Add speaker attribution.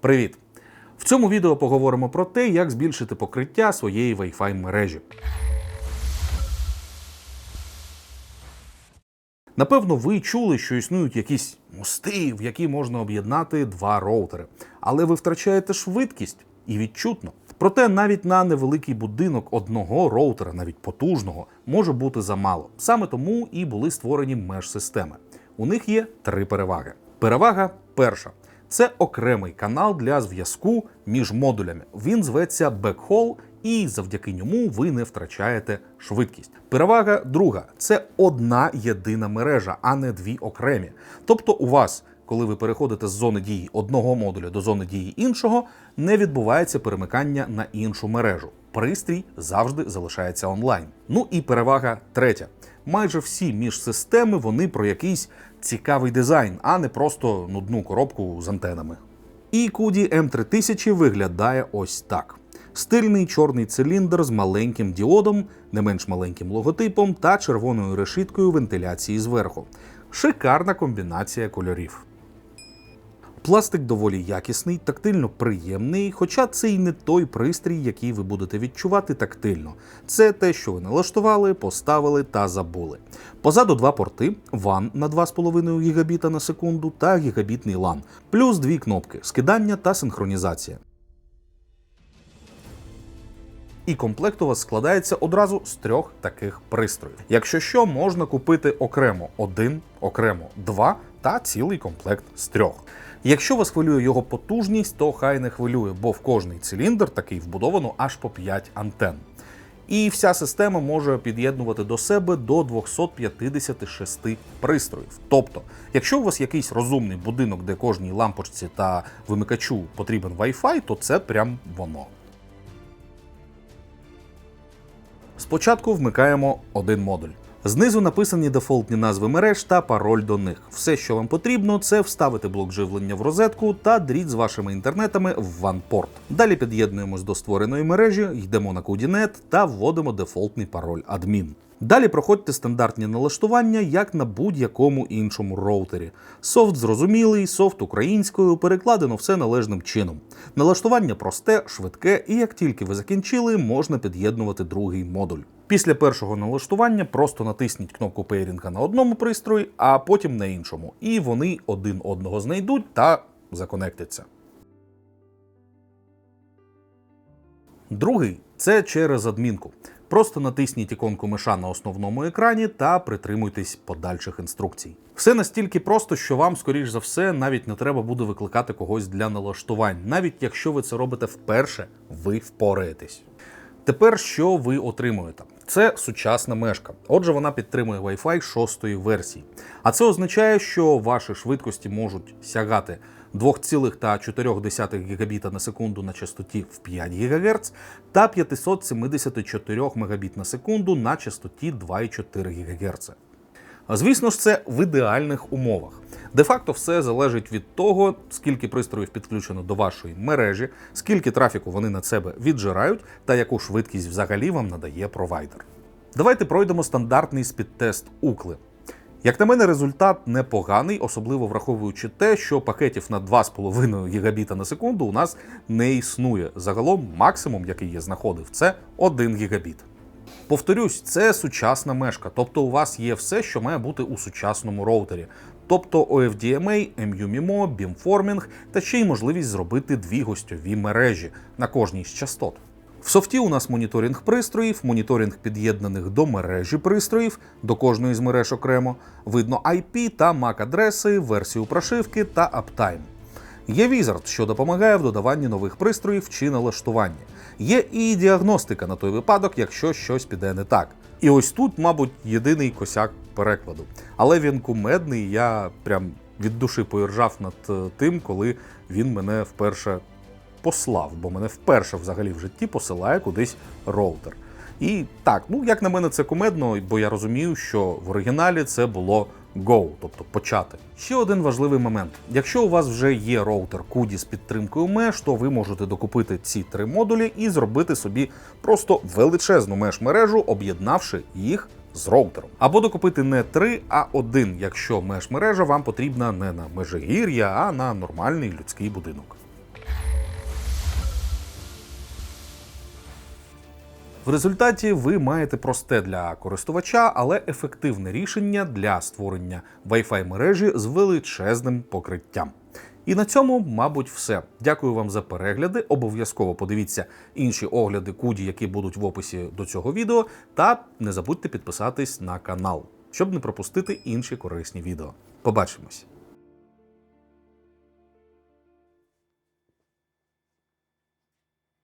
Speaker 1: Привіт! В цьому відео поговоримо про те, як збільшити покриття своєї Wi-Fi мережі. Напевно, ви чули, що існують якісь мости, в які можна об'єднати два роутери, але ви втрачаєте швидкість і відчутно. Проте навіть на невеликий будинок одного роутера, навіть потужного, може бути замало. Саме тому і були створені меж-системи. У них є три переваги. Перевага перша це окремий канал для зв'язку між модулями. Він зветься бекхол, і завдяки ньому ви не втрачаєте швидкість. Перевага друга це одна єдина мережа, а не дві окремі. Тобто, у вас, коли ви переходите з зони дії одного модуля до зони дії іншого, не відбувається перемикання на іншу мережу. Пристрій завжди залишається онлайн. Ну і перевага третя. Майже всі міжсистеми вони про якийсь цікавий дизайн, а не просто нудну коробку з антенами. І QD M3000 виглядає ось так: стильний чорний циліндр з маленьким діодом, не менш маленьким логотипом та червоною решіткою вентиляції зверху. Шикарна комбінація кольорів. Пластик доволі якісний, тактильно приємний, хоча це й не той пристрій, який ви будете відчувати тактильно. Це те, що ви налаштували, поставили та забули. Позаду два порти: WAN на 2,5 гігабіта на секунду та гігабітний LAN, плюс дві кнопки скидання та синхронізація. І комплект у вас складається одразу з трьох таких пристроїв. Якщо що, можна купити окремо один, окремо два та цілий комплект з трьох. Якщо вас хвилює його потужність, то хай не хвилює, бо в кожний циліндр такий вбудовано аж по 5 антенн. І вся система може під'єднувати до себе до 256 пристроїв. Тобто, якщо у вас якийсь розумний будинок, де кожній лампочці та вимикачу потрібен Wi-Fi, то це прям воно. Спочатку вмикаємо один модуль. Знизу написані дефолтні назви мереж та пароль до них. Все, що вам потрібно, це вставити блок живлення в розетку та дріт з вашими інтернетами в ванпорт. Далі під'єднуємось до створеної мережі, йдемо на QDNet та вводимо дефолтний пароль адмін. Далі проходьте стандартні налаштування, як на будь-якому іншому роутері. Софт зрозумілий, софт українською, перекладено все належним чином. Налаштування просте, швидке, і як тільки ви закінчили, можна під'єднувати другий модуль. Після першого налаштування просто натисніть кнопку пейрінга на одному пристрої, а потім на іншому, і вони один одного знайдуть та законектяться. Другий це через адмінку. Просто натисніть іконку миша на основному екрані та притримуйтесь подальших інструкцій. Все настільки просто, що вам, скоріш за все, навіть не треба буде викликати когось для налаштувань. Навіть якщо ви це робите вперше, ви впораєтесь. Тепер що ви отримуєте? Це сучасна мешка. Отже, вона підтримує Wi-Fi 6 версії. А це означає, що ваші швидкості можуть сягати 2,4 гігабіта на секунду на частоті в 5 ГГц та 574 Мбіт на секунду на частоті 2,4 ГГц. Звісно ж, це в ідеальних умовах. Де-факто все залежить від того, скільки пристроїв підключено до вашої мережі, скільки трафіку вони на себе віджирають, та яку швидкість взагалі вам надає провайдер. Давайте пройдемо стандартний спідтест Укли. Як на мене, результат непоганий, особливо враховуючи те, що пакетів на 2,5 гігабіта на секунду у нас не існує. Загалом максимум, який я знаходив, це 1 гігабіт. Повторюсь, це сучасна мешка, тобто у вас є все, що має бути у сучасному роутері. Тобто OFDMA, MU-MIMO, beamforming та ще й можливість зробити дві гостьові мережі на кожній з частот. В софті у нас моніторинг пристроїв, моніторинг під'єднаних до мережі пристроїв, до кожної з мереж окремо, видно IP та MAC-адреси, версію прошивки та аптайм. Є Wizard, що допомагає в додаванні нових пристроїв чи налаштуванні. Є і діагностика на той випадок, якщо щось піде не так. І ось тут, мабуть, єдиний косяк перекладу. Але він кумедний, я прям від душі поіржав над е, тим, коли він мене вперше послав, бо мене вперше взагалі в житті посилає кудись роутер. І так, ну як на мене, це кумедно, бо я розумію, що в оригіналі це було go, тобто почати. Ще один важливий момент: якщо у вас вже є роутер CUDI з підтримкою меж, то ви можете докупити ці три модулі і зробити собі просто величезну меж мережу, об'єднавши їх з роутером. Або докупити не три, а один, якщо меж мережа вам потрібна не на межигір'я, а на нормальний людський будинок. В результаті ви маєте просте для користувача, але ефективне рішення для створення Wi-Fi мережі з величезним покриттям. І на цьому, мабуть, все. Дякую вам за перегляди. Обов'язково подивіться інші огляди куді, які будуть в описі до цього відео. Та не забудьте підписатись на канал, щоб не пропустити інші корисні відео. Побачимось!